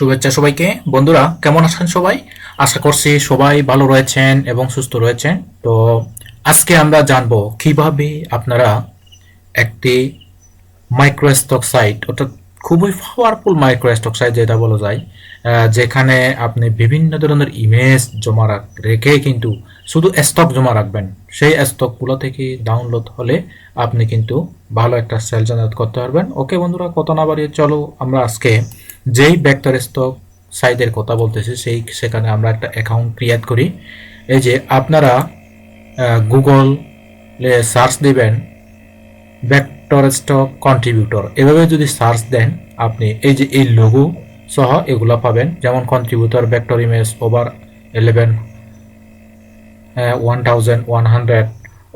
শুভেচ্ছা সবাইকে। বন্ধুরা, কেমন আছেন সবাই? আশা করছি সবাই ভালো রয়েছেন এবং সুস্থ রয়েছেন। তো আজকে আমরা জানব কীভাবে আপনারা একটি মাইক্রোস্টক সাইট অর্থাৎ খুবই পাওয়ারফুল মাইক্রোস্টক সাইট যেটা বলা যায় যেখানে আপনি বিভিন্ন ধরনের ইমেজ জমা রাখ- রেখে কিন্তু শুধু স্টক জমা রাখবেন। সেই স্টকগুলো থেকে ডাউনলোড হলে আপনি কিন্তু ভালো একটা সেল জেনারেট করতে পারবেন। ওকে বন্ধুরা কত না বাড়িয়ে চলো আমরা আজকে যেই ভেক্টর স্টক সাইটের কথা বলতেছি, সেই সেখানে আমরা একটা অ্যাকাউন্ট ক্রিয়েট করি। এই যে আপনারা গুগল সার্চ দিবেন ভেক্টর স্টক কন্ট্রিবিউটর এভাবে যদি সার্চ দেন, আপনি এই যে এই লোগো সহ এগুলো পাবেন। যেমন contributor vector image over eleven one thousand one hundred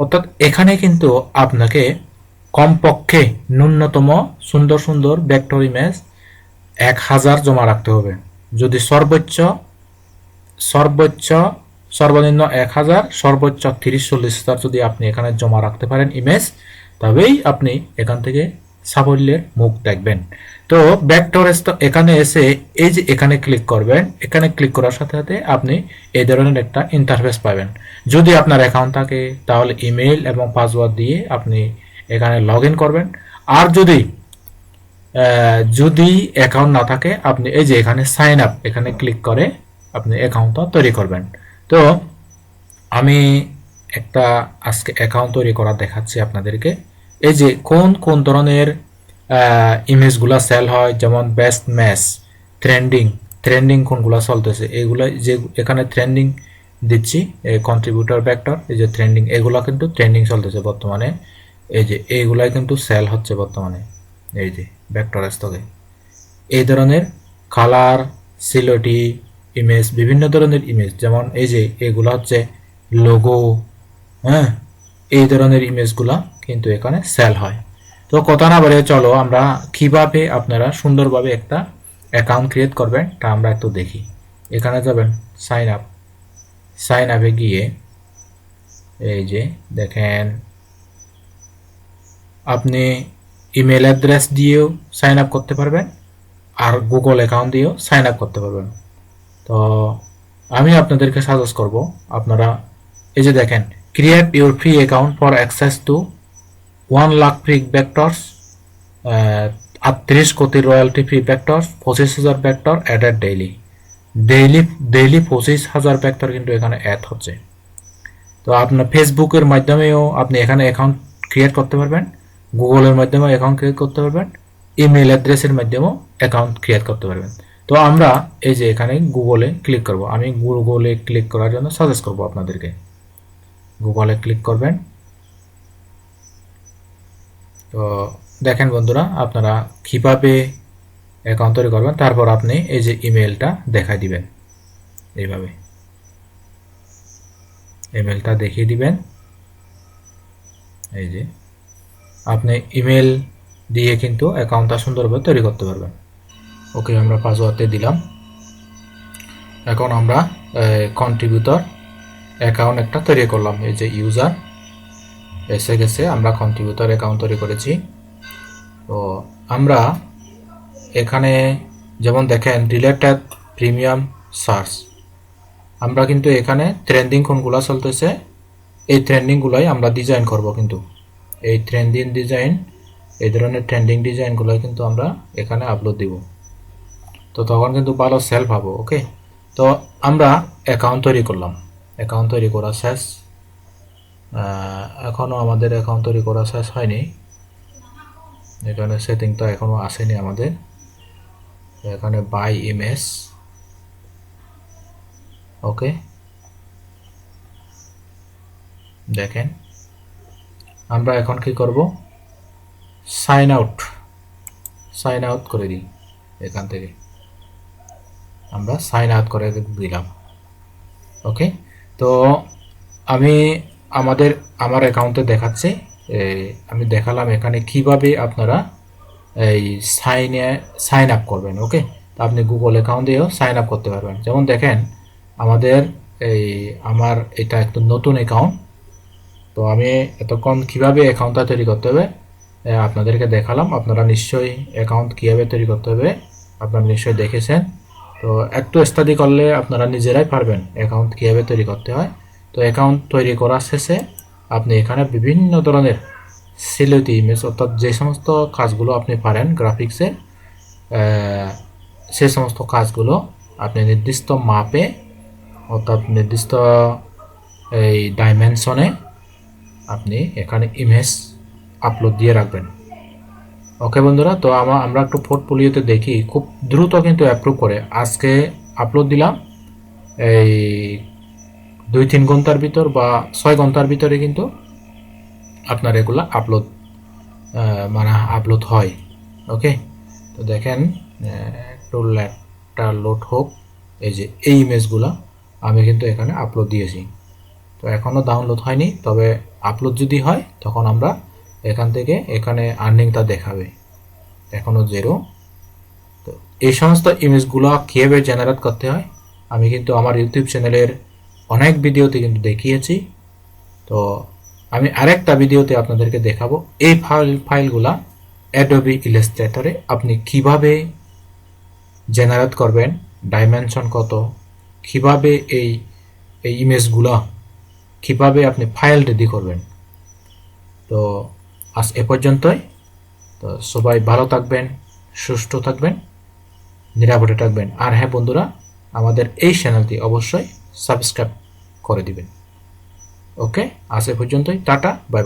অর্থাৎ এখানে কিন্তু আপনাকে কমপক্ষে ন্যূনতম সুন্দর সুন্দর ভেক্টর ইমেজ এক হাজার জমা রাখতে হবে। যদি সর্বোচ্চ সর্বোচ্চ, সর্বনিম্ন এক হাজার, সর্বোচ্চ তিরিশ, চল্লিশ হাজার যদি আপনি এখানে জমা রাখতে পারেন ইমেজ তবেই আপনি এখান থেকে সাফল্যের মুখ দেখবেন। তো ভেক্টর এখানে এসে এই যে এখানে ক্লিক করবেন, এখানে ক্লিক করার সাথে সাথে আপনি এই ধরনের একটা ইন্টারফেস পাবেন। যদি আপনার অ্যাকাউন্ট থাকে, তাহলে ইমেল এবং পাসওয়ার্ড দিয়ে আপনি এখানে লগ করবেন। আর যদি যদি অ্যাকাউন্ট না থাকে, আপনি এই যে এখানে সাইন আপ এখানে ক্লিক করে আপনি অ্যাকাউন্টটা তৈরি করবেন। তো আমি একটা আজকে অ্যাকাউন্ট তৈরি করা দেখাচ্ছি আপনাদেরকে। এই যে কোন কোন ধরনের ইমেজগুলা সেল হয়, যেমন বেস্ট ম্যাচ ট্রেন্ডিং ট্রেন্ডিং কোনগুলা চলতেছে এগুলা যে এখানে ট্রেন্ডিং দিচ্ছি কন্ট্রিবিউটর ভেক্টর এই যে ট্রেন্ডিং এগুলা কিন্তু ট্রেন্ডিং চলতেছে বর্তমানে। এই যে এইগুলাই কিন্তু সেল হচ্ছে বর্তমানে। এই যে ভেক্টর স্তকে এই ধরনের কালার সিলোটি ইমেজ বিভিন্ন ধরনের ইমেজ যেমন এই যে, এগুলো হচ্ছে লোগো হ্যাঁ? এই ধরনের ইমেজগুলা কিন্তু এখানে সেল হয়। তো কথা না বলে চলো, আমরা কীভাবে আপনারা সুন্দরভাবে একটা অ্যাকাউন্ট ক্রিয়েট করবেন, তা আমরা একটু দেখি। এখানে যাবেন সাইন আপ সাইন আপে গিয়ে এই যে, দেখেন। আপনি ইমেল অ্যাড্রেস দিয়েও সাইন আপ করতে পারবেন আর গুগল অ্যাকাউন্ট দিয়েও সাইন আপ করতে পারবেন। তো আমি আপনাদেরকে সাজেস্ট করব, আপনারা এই যে দেখেন create your free account for access to one lakh free vectors আটত্রিশ কোটি রয়্যালটি ফ্রি ভেক্টরস পঁচিশ হাজার vector added daily daily daily পঁচিশ হাজার ব্যাক্টর কিন্তু এখানে অ্যাড হচ্ছে। তো আপনার ফেসবুকের মাধ্যমেও আপনি এখানে অ্যাকাউন্ট ক্রিয়েট করতে পারবেন। গুগলের মাধ্যমেও অ্যাকাউন্ট ক্রিয়েট করতে পারবেন ইমেল অ্যাড্রেসের মাধ্যমেও অ্যাকাউন্ট ক্রিয়েট করতে পারবেন। তো আমরা এই যে এখানে গুগলে ক্লিক করব। আমি গুগলে ক্লিক করার জন্য সাজেস্ট করব আপনাদেরকে। গুগলে ক্লিক করবেন। তো দেখেন বন্ধুরা, আপনারা কীভাবে অ্যাকাউন্ট তৈরি করবেন, তারপর আপনি এই যে ইমেলটা দেখাই দিবেন। এইভাবে। ইমেলটা দেখিয়ে দিবেন। এই যে। আপনি ইমেল দিয়ে কিন্তু অ্যাকাউন্টটা সুন্দরভাবে তৈরি করতে পারবেন। ওকে আমরা পাসওয়ার্ডে দিলাম। এখন আমরা কন্ট্রিবিউটর অ্যাকাউন্ট একটা তৈরি করলাম। এই যে ইউজার এসে গেছে আমরা কন্ট্রিবিউটর অ্যাকাউন্ট তৈরি করেছি। তো আমরা এখানে যেমন দেখেন রিলেটেড প্রিমিয়াম সার্চ আমরা কিন্তু এখানে ট্রেন্ডিং কোনগুলো চলতেছে, এই ট্রেন্ডিংগুলোই আমরা ডিজাইন করব কিন্তু। এই ট্রেন্ডিং ডিজাইন এই ধরনের ট্রেন্ডিং ডিজাইনগুলো কিন্তু আমরা এখানে আপলোড দিব। তো তখন কিন্তু ভালো সেল পাবো ওকে তো আমরা অ্যাকাউন্ট তৈরি করলাম। অ্যাকাউন্ট তৈরি করা শেষ। এখনও আমাদের অ্যাকাউন্ট তৈরি করা শেষ হয়নি। এখানে সেটিংটা এখনও আসেনি আমাদের। এখানে বাই ইমেজ ওকে দেখেন। আমরা এখন কি করব? সাইন আউট সাইন আউট করে দিই এখান থেকে। আমরা সাইন আউট করে দিলাম। ওকে তো আমি আমাদের, আমার অ্যাকাউন্টে দেখাচ্ছে আমি দেখালাম এখানে কীভাবে আপনারা এই সাইনে সাইন আপ করবেন। ওকে তো আপনি গুগল অ্যাকাউন্ট দিয়েও সাইন আপ করতে পারবেন। যেমন দেখেন, আমাদের এই, আমার এটা একটু নতুন অ্যাকাউন্ট তো আমি এতক্ষণ কীভাবে অ্যাকাউন্টটা তৈরি করতে হবে আপনাদেরকে দেখালাম। আপনারা নিশ্চয়ই অ্যাকাউন্ট কীভাবে তৈরি করতে হবে, আপনারা নিশ্চয়ই দেখেছেন। তো একটু স্টাডি করলে আপনারা নিজেরাই পারবেন অ্যাকাউন্ট কীভাবে তৈরি করতে হয়। তো অ্যাকাউন্ট তৈরি করার শেষে আপনি এখানে বিভিন্ন ধরনের সিলেটি ইমেজ অর্থাৎ যে সমস্ত কাজগুলো আপনি পারেন গ্রাফিক্সে সে সমস্ত কাজগুলো আপনি নির্দিষ্ট মাপে, অর্থাৎ নির্দিষ্ট, এই ডাইমেনশনে আপনি এখানে ইমেজ আপলোড দিয়ে রাখবেন। ওকে বন্ধুরা, তো আমার আমরা একটু পোর্টফোলিওতে দেখি, খুব দ্রুত কিন্তু অ্যাপ্রুভ করে। আজকে আপলোড দিলাম, এই দুই তিন ঘণ্টার ভিতর বা ছয় ঘণ্টার ভিতরে কিন্তু আপনার এগুলো আপলোড মানে আপলোড হয়। ওকে তো দেখেন একটু ল্যাপটা লোড হোক, এই যে এই ইমেজগুলো আমি কিন্তু এখানে আপলোড দিয়েছি। তো এখনও ডাউনলোড হয়নি, তবে আপলোড যদি হয়, তখন আমরা এখান থেকে এখানে আর্নিংটা দেখাবে। এখনও জেরো তো এই সমস্ত ইমেজগুলো কীভাবে জেনারেট করতে হয়, আমি কিন্তু আমার ইউটিউব চ্যানেলের অনেক ভিডিওতে কিন্তু দেখিয়েছি। তো আমি আরেকটা ভিডিওতে আপনাদেরকে দেখাবো। এই ফাইল ফাইলগুলা অ্যাডোবি ইলাস্ট্রেটরে আপনি কীভাবে জেনারেট করবেন ডাইমেনশন কত, কীভাবে এই এই ইমেজগুলা কীভাবে আপনি ফাইল রেডি করবেন? তো আজ এ পর্যন্তই। তো সবাই ভালো থাকবেন, সুস্থ থাকবেন, নিরাপদে থাকবেন। আর হ্যাঁ বন্ধুরা, আমাদের এই চ্যানেলটি অবশ্যই সাবস্ক্রাইব করে দিবেন। ওকে, আজ এ পর্যন্তই। Tata bye